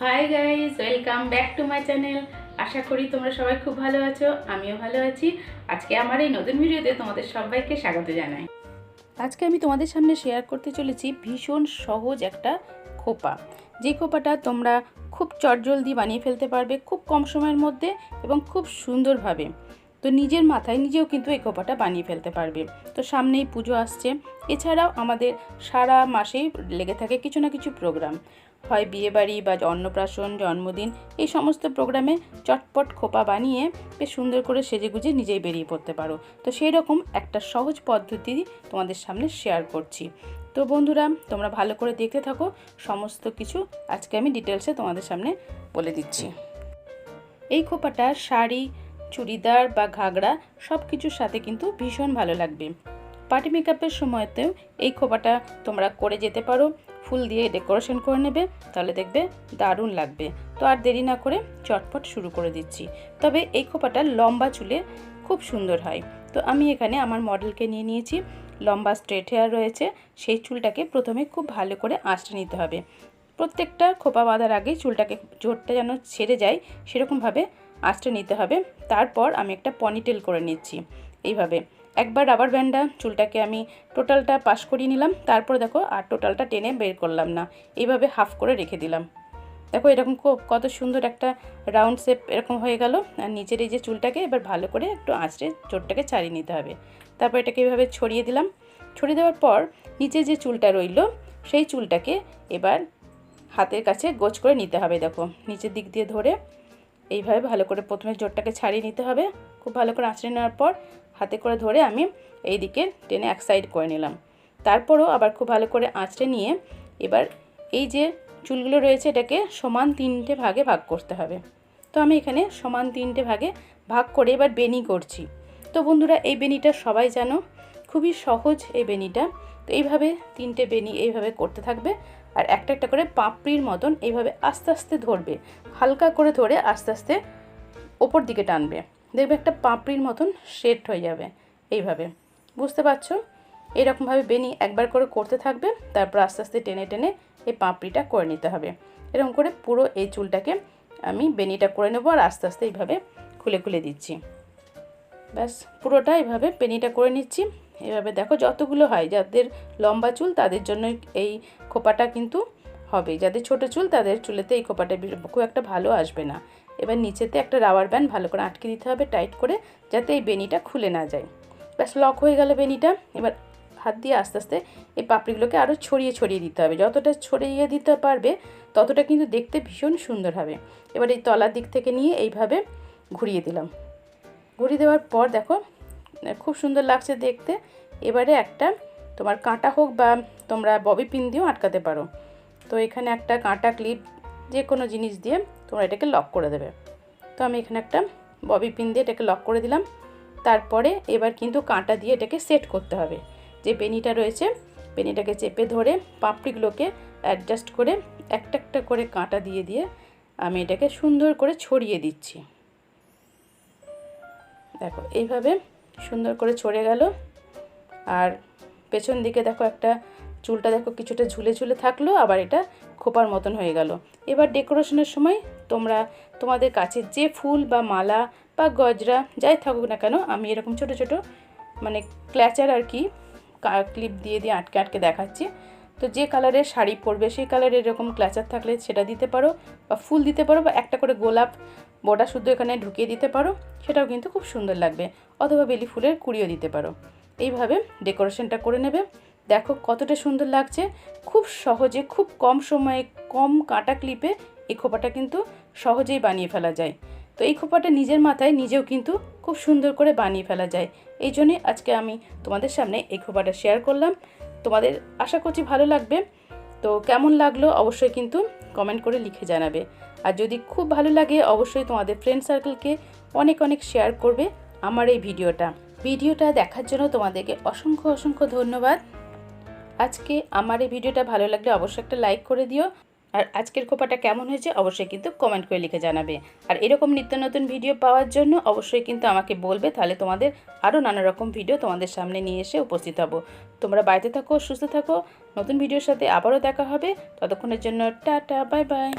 Hi guys welcome back to my channel আশা করি তোমরা সবাই খুব ভালো আছো, আমিও ভালো আছি। আজকে আমার এই নতুন ভিডিওতে তোমাদের সবাইকে স্বাগত জানাই। আজকে আমি তোমাদের সামনে শেয়ার করতে চলেছি ভীষণ সহজ একটা খোপা। যে খোপাটা তোমরা খুব চটজলদি বানিয়ে ফেলতে পারবে খুব কম সময়ের মধ্যে এবং খুব সুন্দরভাবে। তো নিজের মাথায় নিজেও কিন্তু এই খোপাটা বানিয়ে ফেলতে পারবে। তো সামনেই পুজো আসছে। এছাড়াও আমাদের সারা মাসেই লেগে থাকে কিছু না কিছু প্রোগ্রাম। হয় বিয়েবাড়ি বা অন্নপ্রাশন, জন্মদিন, এই সমস্ত প্রোগ্রামে চটপট খোপা বানিয়ে বেশ সুন্দর করে সেজে গুজে নিজেই বেরিয়ে পড়তে পারো। তো সেই রকম একটা সহজ পদ্ধতি তোমাদের সামনে শেয়ার করছি। তো বন্ধুরা, তোমরা ভালো করে দেখতে থাকো। সমস্ত কিছু আজকে আমি ডিটেলসে তোমাদের সামনে বলে দিচ্ছি। এই খোপাটা শাড়ি চুড়িদার বা ঘাগরা সব কিছুর সাথে কিন্তু ভীষণ ভালো লাগবে। পার্টি মেকআপের সময়তেও এই খোপাটা তোমরা করে যেতে পারো। ফুল দিয়ে ডেকোরেশন করে নেবে, তাহলে দেখবে দারুণ লাগবে। তো আর দেরি না করে চটপট শুরু করে দিচ্ছি। তবে এই খোপাটা লম্বা চুলে খুব সুন্দর হয়। তো আমি এখানে আমার মডেলকে নিয়ে নিয়েছি। লম্বা স্ট্রেট হেয়ার রয়েছে, সেই চুলটাকে প্রথমে খুব ভালো করে আঁচড়ে নিতে হবে। প্রত্যেকটা খোপা বাঁধার আগে চুলটাকে জোরটা যেন ছেড়ে যায়, সেরকমভাবে আঁচড়ে নিতে হবে। তারপর আমি একটা পনিটেল করে নিচ্ছি। এইভাবে। একবার রাবার ব্যান্ডা চুলটাকে আমি টোটালটা পাশ করিয়ে নিলাম। তারপর দেখো, আর টোটালটা টেনে বের করলাম না। এইভাবে হাফ করে রেখে দিলাম। দেখো, এরকম কত সুন্দর একটা রাউন্ড শেপ এরকম হয়ে গেল। আর নিচের এই যে চুলটাকে, এবার ভালো করে একটু আঁচড়ে চোটটাকে ছাড়িয়ে নিতে হবে। তারপর এটাকে এভাবে ছড়িয়ে দিলাম। ছড়িয়ে দেওয়ার পর নিচে যে চুলটা রইল, সেই চুলটাকে এবার হাতের কাছে গোছ করে নিতে হবে। দেখো, নিচের দিক দিয়ে ধরে। এইভাবে ভালো করে প্রথমে জোরটাকে ছাড়িয়ে নিতে হবে। খুব ভালো করে আঁচড়ে নেওয়ার পর হাতে করে ধরে আমি এই দিকে টেনে এক সাইড করে নিলাম। তারপরও আবার খুব ভালো করে আঁচড়ে নিয়ে এবার এই যে চুলগুলো রয়েছে এটাকে সমান তিনটে ভাগে ভাগ করতে হবে। তো আমি এখানে সমান তিনটে ভাগে ভাগ করে এবার বেনি করছি। তো বন্ধুরা, এই বেনিটা সবাই জানো খুবই সহজ এই বেনিটা। তো এইভাবে তিনটে বেনি এইভাবে করতে থাকবে আর একটা একটা করে পাপড়ির মতন এইভাবে আস্তে আস্তে ধরবে। হালকা করে ধরে আস্তে আস্তে ওপর দিকে টানবে। দেখবে একটা পাপড়ির মতন সেট হয়ে যাবে এইভাবে। বুঝতে পারছ? এরকমভাবে বেনি একবার করে করতে থাকবে, তারপর আস্তে আস্তে টেনে টেনে এই পাপড়িটা করে নিতে হবে। এরকম করে পুরো এই চুলটাকে আমি বেনিটা করে নেব আর আস্তে আস্তে এইভাবে খুলে খুলে দিচ্ছি। ব্যাস, পুরোটা এইভাবে বেনিটা করে নিচ্ছি। এভাবে দেখো যতগুলো হয়, যাদের লম্বা চুল তাদের জন্য এই খোপাটা কিন্তু হবে। যাদের ছোট চুল তাদের চুলেতে এই খোপাটা খুব একটা ভালো আসবে না। এবার নিচেতে একটা রাবার ব্যান্ড ভালো করে আটকে দিতে হবে টাইট করে, যাতে এই বেনিটা খুলে না যায়। ব্যাস লক হয়ে গেল বেনিটা। এবার হাত দিয়ে আস্তে আস্তে এই পাপড়িগুলোকে আরও ছড়িয়ে ছড়িয়ে দিতে হবে। যতটা ছড়িয়ে দিতে পারবে, ততটা কিন্তু দেখতে ভীষণ সুন্দর হবে। এবার এই তলার দিক থেকে নিয়ে এইভাবে ঘুরিয়ে দিলাম। ঘুরিয়ে দেওয়ার পর দেখো খুব সুন্দর লাগছে দেখতে। এবারে একটা তোমার কাঁটা হোক বা তোমরা ববি পিন দিয়েও আটকাতে পারো। তো এখানে একটা কাঁটা ক্লিপ যে কোনো জিনিস দিয়ে তোমরা এটাকে লক করে দেবে। তো আমি এখানে একটা ববি পিন দিয়ে এটাকে লক করে দিলাম। তারপরে এবার কিন্তু কাঁটা দিয়ে এটাকে সেট করতে হবে। যে পেনিটা রয়েছে, পেনিটাকে চেপে ধরে পাপড়িগুলোকে অ্যাডজাস্ট করে একটা একটা করে কাঁটা দিয়ে দিয়ে আমি এটাকে সুন্দর করে ছড়িয়ে দিচ্ছি। দেখো, এইভাবে সুন্দর করে ছড়ে গেল। আর পেছন দিকে দেখো একটা চুলটা দেখো কিছুটা ঝুলে ঝুলে থাকল, আবার এটা খোপার মতন হয়ে গেল। এবার ডেকোরেশনের সময় তোমরা, তোমাদের কাছে যে ফুল বা মালা বা গজরা যাই থাকুক না কেন, আমি এরকম ছোট ছোট মানে ক্ল্যাচার আর কি ক্লিপ দিয়ে দিয়ে আটকে আটকে দেখাচ্ছি। তো যে কালারের শাড়ি পরবে, সেই কালারের এরকম ক্ল্যাচার থাকলে সেটা দিতে পারো বা ফুল দিতে পারো বা একটা করে গোলাপ বোটা শুদ্ধ এখানে ঢুকিয়ে দিতে পারো, সেটাও কিন্তু খুব সুন্দর লাগবে। অথবা বেলি ফুলের কুড়িও দিতে পারো। এইভাবে ডেকোরেশনটা করে নেবে। দেখো কতটা সুন্দর লাগছে। খুব সহজে, খুব কম সময়ে, কম কাটা ক্লিপে এই খোপাটা কিন্তু সহজেই বানিয়ে ফেলা যায়। তো এই খোপাটা নিজের মাথায় নিজেও কিন্তু খুব সুন্দর করে বানিয়ে ফেলা যায়। এই জন্যে আজকে আমি তোমাদের সামনে এই খোপাটা শেয়ার করলাম। তোমাদের আশা করছি ভালো লাগবে। তো কেমন লাগল অবশ্যই কিন্তু কমেন্ট করে লিখে জানাবে। আর যদি খুব ভালো লাগে অবশ্যই তোমাদের ফ্রেন্ড সার্কেলকে অনেক অনেক শেয়ার করবে আমার এই ভিডিওটা। ভিডিওটা দেখার জন্য তোমাদেরকে অসংখ্য অসংখ্য ধন্যবাদ। আজকে আমার এই ভিডিওটা ভালো লাগলে অবশ্যই একটা লাইক করে দিও। আর আজকের খোপাটা কেমন হয়েছে অবশ্যই কিন্তু কমেন্ট করে লিখে জানাবে। আর এরকম নিত্য নতুন ভিডিও পাওয়ার জন্য অবশ্যই কিন্তু আমাকে বলবে, তাহলে তোমাদের আরও নানা রকম ভিডিও তোমাদের সামনে নিয়ে এসে উপস্থিত হব। তোমরা বাড়িতে থাকো, সুস্থ থাকো, নতুন ভিডিওর সাথে আবারও দেখা হবে। ততক্ষণের জন্য টাটা বাই বাই